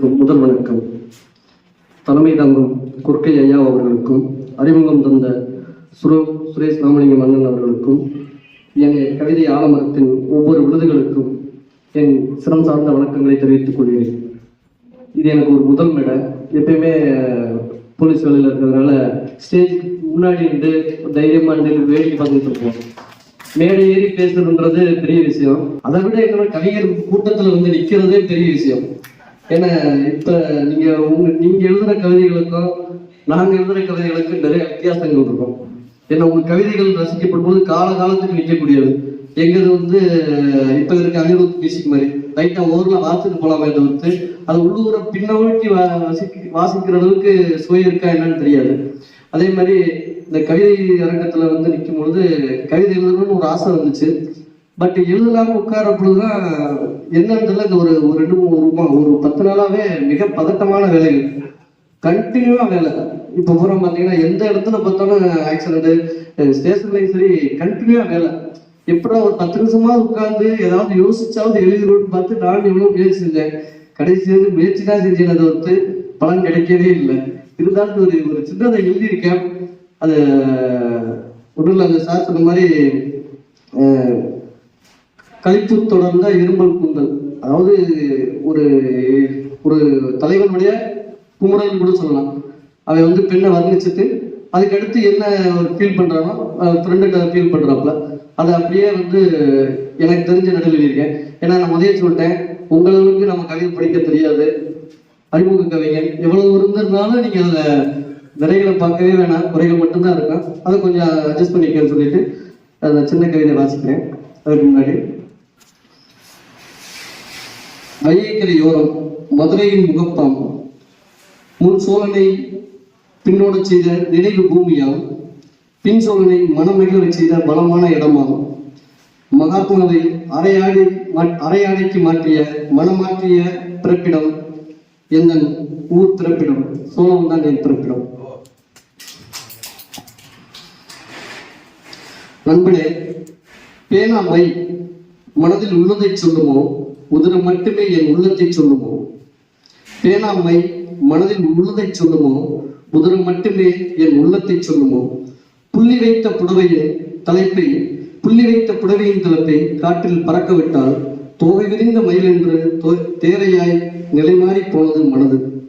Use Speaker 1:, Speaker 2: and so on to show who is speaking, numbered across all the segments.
Speaker 1: முதல் வணக்கம். தலைமை தங்கும் குறுக்கை ஐயா அவர்களுக்கும் அறிமுகம் தந்த சுரோ சுரேஷ் ராமலிங்கம் அண்ணன் அவர்களுக்கும் என் கவிதை ஆலமரத்தின் ஒவ்வொரு விருதுகளுக்கும் என் சிரம் சார்ந்த வணக்கங்களை தெரிவித்துக் கொள்கிறேன். இது எனக்கு ஒரு முதல் மேடை. எப்பயுமே போலீஸ் வேலையில் இருக்கிறதுனால ஸ்டேஜ் முன்னாடி இருந்து தைரியமா இருந்து வேடிக்கை பார்த்துட்டு இருப்போம். மேடை ஏறி பேசுறதுன்றது பெரிய விஷயம். அதை விட என்னோட கவிஞர் கூட்டத்துல வந்து நிக்கிறதே பெரிய விஷயம். ஏன்னா இப்ப நீங்க உங்க நீங்க எழுதுற கவிதைகளுக்கும் நாங்க எழுதுற கவிதைகளுக்கும் நிறைய வித்தியாசங்கள் இருக்கும். ஏன்னா உங்க கவிதைகள் ரசிக்கப்படும் போது கால காலத்துக்கு நிற்கக்கூடியது. எங்கது வந்து இப்ப இருக்க அனிருத் மியூசிக் மாதிரி லைட்டா ஊரில் வாசிட்டு போலாமே தவிர்த்து அது உள்ளூர பின்னோக்கி வா- வாசிக்க- வாசிக்கிற அளவுக்கு சுவை இருக்கா என்னன்னு தெரியாது. அதே மாதிரி இந்த கவிதை அரங்கத்துல வந்து நிற்கும் பொழுது கவிதை எழுதணும்னு ஒரு ஆசை வந்துச்சு. பட் எழுதலாம உட்கார பொழுதுதான் என்னன்றதுல இந்த ஒரு ஒரு ரெண்டு மூணு ஒரு ஒரு பத்து நாளாவே மிக பதட்டமான வேலைகள். கண்டினியூவா வேலை. இப்ப பூரா பாத்தீங்கன்னா எந்த இடத்துல பார்த்தாலும் ஆக்சிடென்ட் ஸ்டேஷன்லயும் சரி கண்டினியூவா வேலை. எப்படா ஒரு பத்து நிமிஷமா உட்கார்ந்து ஏதாவது யோசிச்சாவது எழுதிடுவோம்னு பார்த்து நான் எவ்வளவு முயற்சி செஞ்சேன். கடைசி வந்து முயற்சி தான் செஞ்சேன் அதை வந்து பலன் கிடைக்கவே இல்லை. இருந்தாலும் ஒரு ஒரு சின்னதை எழுதியிருக்கேன். அது ஒன்றும் அந்த சார் சொன்ன மாதிரி கழித்து தொடர்ந்த இருமல் கூந்தல் அதாவது ஒரு ஒரு தலைவனுடைய குமுறல் கூட சொல்லலாம். அவை வந்து பெண்ணை வர்ணிச்சுட்டு அதுக்கடுத்து என்ன ஃபீல் பண்ணுறானோ ஃப்ரெண்டுகிட்ட ஃபீல் பண்ணுறாப்புல அதை அப்படியே வந்து எனக்கு தெரிஞ்ச நடுவில் எழுதியிருக்கேன். ஏன்னா நான் முதலே சொல்லிட்டேன் உங்களுக்கு நம்ம கவிதை படிக்க தெரியாது. அறிமுக கவிஞன். எவ்வளவு இருந்திருந்தாலும் நீங்க அதில் நிறைகளை பார்க்கவே வேணாம். குறைகள் மட்டும்தான் இருக்கும். அதை கொஞ்சம் அட்ஜஸ்ட் பண்ணிக்கன்னு சொல்லிட்டு அந்த சின்ன கவிதை வாசிக்கிறேன். அதுக்கு முன்னாடி. வையக்கரையோரம் மதுரையின் முகப்பாம் முன் சோழனை பின்னோடு செய்த நினைவு பூமியாம் பின் சோழனை மனமகிழ செய்த பலமான இடமாகும் மகாத்மாவை அரையாடி அரையாடைக்கு மாற்றிய மனமாற்றிய பிறப்பிடம் எந்த ஊர் பிறப்பிடம்? சோழம் தான் என் பிறப்பிடம். நண்பனே பேனா மை மனதில் உள்ளதை சொல்லுமோ? உதிரம் மட்டுமே என் உள்ளத்தை சொல்லுமோ? பேனாமை மனதில் உள்ளதை சொல்லுமோ? உதிரம் மட்டுமே என் உள்ளத்தை சொல்லுமோ? புள்ளி வைத்த புடவையின் தலைப்பை புள்ளி வைத்த புடவையின் தலைப்பை காற்றில் பறக்க விட்டால் தோகை விரிந்த மயில் என்று தோ- தேரையாய் நிலைமாறி போனது மனது.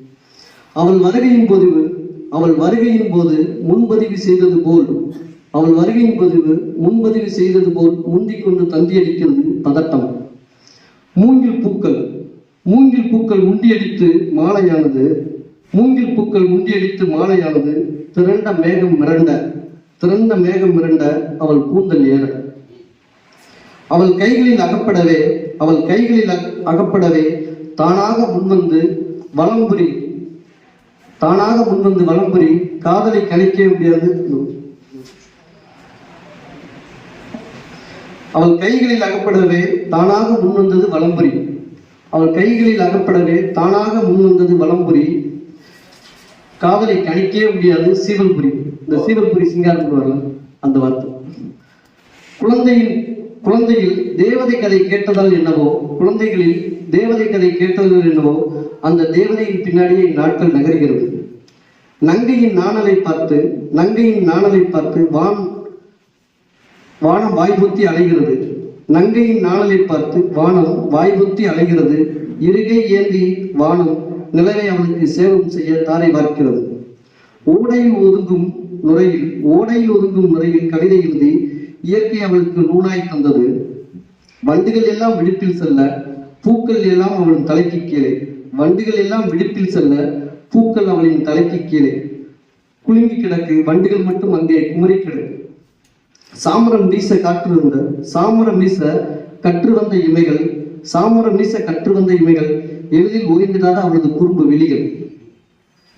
Speaker 1: அவள் வருகையின் பொதிவு அவள் வருகையின் போது முன்பதிவு செய்தது போல் அவள் வருகையின் பதிவு முன்பதிவு செய்தது போல் முந்திக் கொண்டு தந்தியடிக்கிறது பதட்டம். மூங்கில் பூக்கள். மூங்கில் பூக்கள் முண்டியடித்து மாலையானது. மூங்கில் பூக்கள் முண்டியடித்து மாலையானது. திரண்ட மேகம் மிரண்ட. திரண்ட மேகம் மிரண்ட அவள் கூந்தல் ஏற. அவள் கைகளில் அகப்படவே அவள் கைகளில் அக- அகப்படவே தானாக முன்வந்து வலம்புரி தானாக முன்வந்து வலம்புரி காதலை கணிக்க முடியாது. அவள் கைகளில் அகப்படவே தானாக முன்வந்தது வலம்புரி. அவள் கைகளில் அகப்படவே தானாக முன்வந்தது வலம்புரி. காதலை கணிக்கவே முடியாது சீவல்புரி. இந்த சீவல்புரி சிங்காரம் வரலாம் அந்த வார்த்தை. குழந்தையின் குழந்தையில் தேவதை கதை கேட்டதால் என்னவோ குழந்தைகளில் தேவதை கதை கேட்டதால் என்னவோ அந்த தேவதையின் பின்னாடியே நாட்கள் நகர்கிறது. நங்கையின் நாணலை பார்த்து நங்கையின் நாணலை பார்த்து வான் வானம் வாய்புத்தி அலைகிறது. நங்கையின் நாணலை பார்த்து வானம் வாய்புத்தி அலைகிறது. இருகை ஏந்தி வானம் நிலவை அவனுக்கு சேவம் செய்ய தாரை பார்க்கிறது. ஓடையில் ஒதுங்கும் நுரையில் ஓடையில் ஒதுங்கும் நுரையில் கவிதை எழுதி இயற்கை அவளுக்கு நூலாய் தந்தது. வண்டுகள் எல்லாம் விடுப்பில் செல்ல பூக்கள் எல்லாம் அவளின் தலைக்கு கீழே. வண்டுகள் எல்லாம் விடுப்பில் செல்ல பூக்கள் அவளின் தலைக்கு கீழே. குலுங்கி கிடக்கு வண்டுகள் மட்டும் அங்கே குமரி கிடக்கு. சாமரம் வீச காற்று வந்த சாமரம் வீச கற்று வந்த இமைகள் சாமரம் வீச கற்று வந்த இமைகள் எளிதில் ஓய்ந்திடாத அவளது குறும்பு விழிகள்.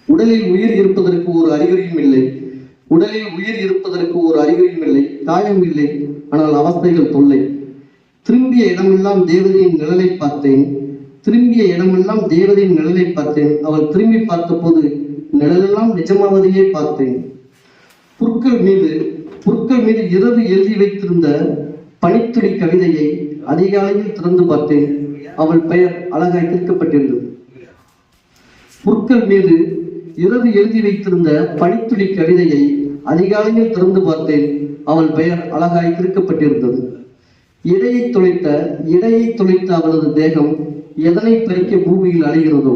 Speaker 1: உடலில் உயிர் இருப்பதற்கு ஒரு அறிகுறியும் இல்லை. உடலில் உயிர் இருப்பதற்கு ஒரு அறிகுறியும் இல்லை. காயம் இல்லை. ஆனால் அவஸ்தைகள் தொல்லை. திரும்பிய இடமெல்லாம் தேவதையின் நிழலை பார்த்தேன். திரும்பிய இடமெல்லாம் தேவதையின் நிழலை பார்த்தேன். அவள் திரும்பி பார்த்தபோது நிழலெல்லாம் நிஜமாவதையே பார்த்தேன். புற்கள் மீது புற்கள் மீது இரவு எழுதி வைத்திருந்த பனித்துளி கவிதையை அதிகாலையில் திறந்து பார்த்தேன். அவள் பெயர் அழகாய் திருக்கப்பட்டிருந்தது. புற்கள் மீது இரவு எழுதி வைத்திருந்த பனித்துளி கவிதையை அதிகாலையில் திறந்து பார்த்தேன். அவள் பெயர் அழகாய் திருக்கப்பட்டிருந்தது. இடையை துளைத்த இடையை துளைத்த அவளது தேகம் எதனை பறிக்க பூமியில் அலைகிறதோ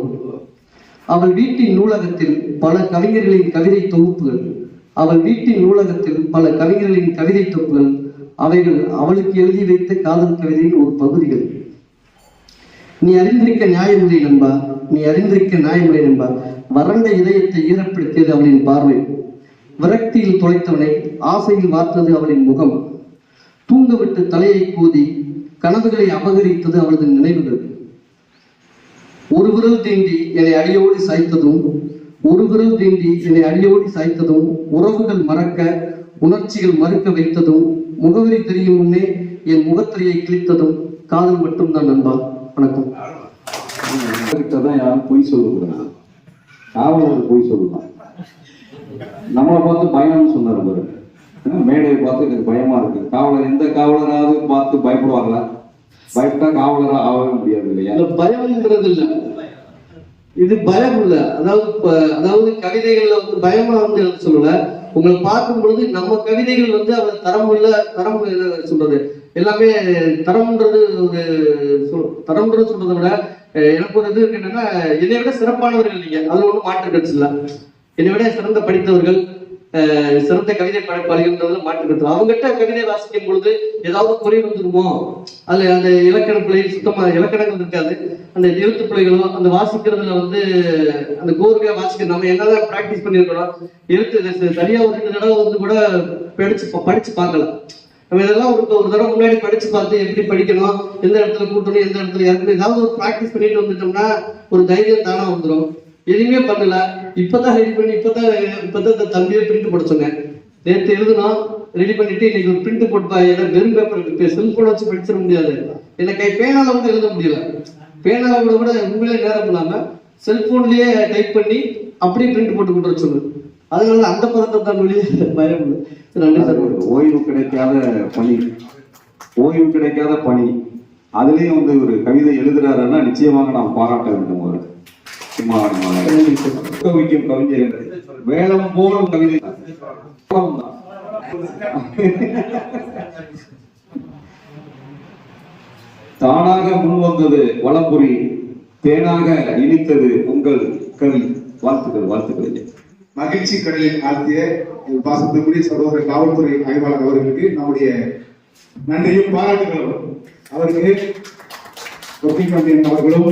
Speaker 1: அவள் வீட்டின் நூலகத்தில் பல கவிஞர்களின் கவிதை தொகுப்புகள். அவள் வீட்டின் நூலகத்தில் பல கவிஞர்களின் கவிதை தொப்புகள் அவைகள் அவளுக்கு எழுதி வைத்த காதல் கவிதையின் ஒரு பகுதிகள். நீ அறிந்திருக்க நியாயமுறை நண்பா நீ அறிந்திருக்க நியாயமுறை நண்பா வறண்ட இதயத்தை ஈரப்படுத்தியது அவளின் பார்வை. விரக்தியில் தொலைத்தவனை ஆசையில் வார்த்தது அவளின் முகம். தூங்கவிட்டு தலையை கோதி கனவுகளை அபகரித்தது அவளது நினைவுகள். ஒரு விரல் தீண்டி என்னை அடியோடு சாய்த்ததும் ஒரு விரல் தீண்டி என்னை அடியோடு சாய்த்ததும் உறவுகள் மறக்க உணர்ச்சிகள் மறுக்க வைத்ததும் முகவரி தெரியும் முன்னே என் முகத்திரையை கிழித்ததும் காதல் மட்டும்தான் நண்பா. வணக்கம்.
Speaker 2: தான் யாரும் பொய் சொல்லக்கூடாது. காவலர் பொய் சொல்லலாம் நம்மளை பார்த்து பயம்னு சொன்னார் பாரு. மேடையை பார்த்து எனக்கு பயமா இருக்கு. காவலர் எந்த காவலராவது பார்த்து பயப்படுவாங்களா பயப்பட்டா காவலரா ஆகவே முடியாது இல்லையா?
Speaker 1: பயம்ங்கிறது இல்ல இது பயம் இல்ல. அதாவது அதாவது கவிதைகள்ல வந்து பயமா வந்து சொல்லல. உங்களை பார்க்கும் பொழுது நம்ம கவிதைகள் வந்து அவர் தரம் இல்ல தரம் சொல்றது? எல்லாமே தரம்ன்றது ஒரு சொல்- தரம்ன்றது சொல்றதை விட எனக்கு ஒரு இது இருக்கு என்னன்னா இதை விட சிறப்பானவர்கள் நீங்க. அதுல ஒன்றும் மாற்று கட்சி இல்ல. என்னை விட சிறந்த படித்தவர்கள் சிறந்த கவிதை படைப்பாளிகள்ன்றதுல மாற்று கருத்து அவங்ககிட்ட கவிதை வாசிக்கும் பொழுது ஏதாவது குறை வந்துருமோ? அதுல அந்த இலக்கண பிழை சுத்தமா இலக்கணங்கள் இருக்காது. அந்த எழுத்து பிள்ளைகளும் அந்த வாசிக்கிறதுல வந்து அந்த கோர்வையா வாசிக்க நம்ம என்னதான் பிராக்டிஸ் பண்ணியிருக்கிறோம் எழுத்து இது சரியா ஒரு ரெண்டு தடவை வந்து கூட படிச்சு படிச்சு பார்க்கலாம். நம்ம இதெல்லாம் ஒரு ஒரு தடவை முன்னாடி படிச்சு பார்த்து எப்படி படிக்கணும் எந்த இடத்துல கூட்டணும் எந்த இடத்துல இறக்கணும் ஏதாவது ஒரு ப்ராக்டிஸ் பண்ணிட்டு வந்துட்டோம்னா ஒரு தைரியம் தானா வந்துடும் எதுவுமே பண்ணல. இப்பதான் ரெடி பண்ணி இப்பதான் இப்பதான் இந்த தம்பியை பிரிண்ட் போட சொன்னேன். நேற்று எழுதணும் ரெடி பண்ணிட்டு இன்னைக்கு ஒரு பிரிண்ட் போட்டுப்பா ஏன்னா வெறும் பேப்பர் செல்போன் வச்சு படிச்சிட முடியாது. எனக்கு பேனால கூட எழுத முடியல. பேனால கூட கூட உண்மையிலே நேரம் இல்லாம செல்போன்லயே டைப் பண்ணி அப்படியே பிரிண்ட் போட்டு கொண்டு வர அதனால அந்த பதத்தை தான் வெளியே பயம் நன்றி சார்.
Speaker 2: ஓய்வு கிடைக்காத பணி. ஓய்வு கிடைக்காத பணி. அதுலயும் வந்து ஒரு கவிதை எழுதுறாருன்னா நிச்சயமாக நாம் பாராட்ட வேண்டும் ஒரு கவிஞர்
Speaker 1: நன்றி சார்
Speaker 2: கவிஞர்கள் போலும் கவிதை தானாக முன் வந்தது வளம்புரி தேனாக இனித்தது உங்கள் கவி. வாழ்த்துக்கள் வாழ்த்துக்கள்.
Speaker 3: மகிழ்ச்சி கடலில் ஆழ்த்திய என் பாசத்துக்குரிய சகோதர காவல்துறை ஆய்வாளர் அவர்களுக்கு நம்முடைய நன்றியும் பாராட்டுகளும். அவருக்கு அவர்களும்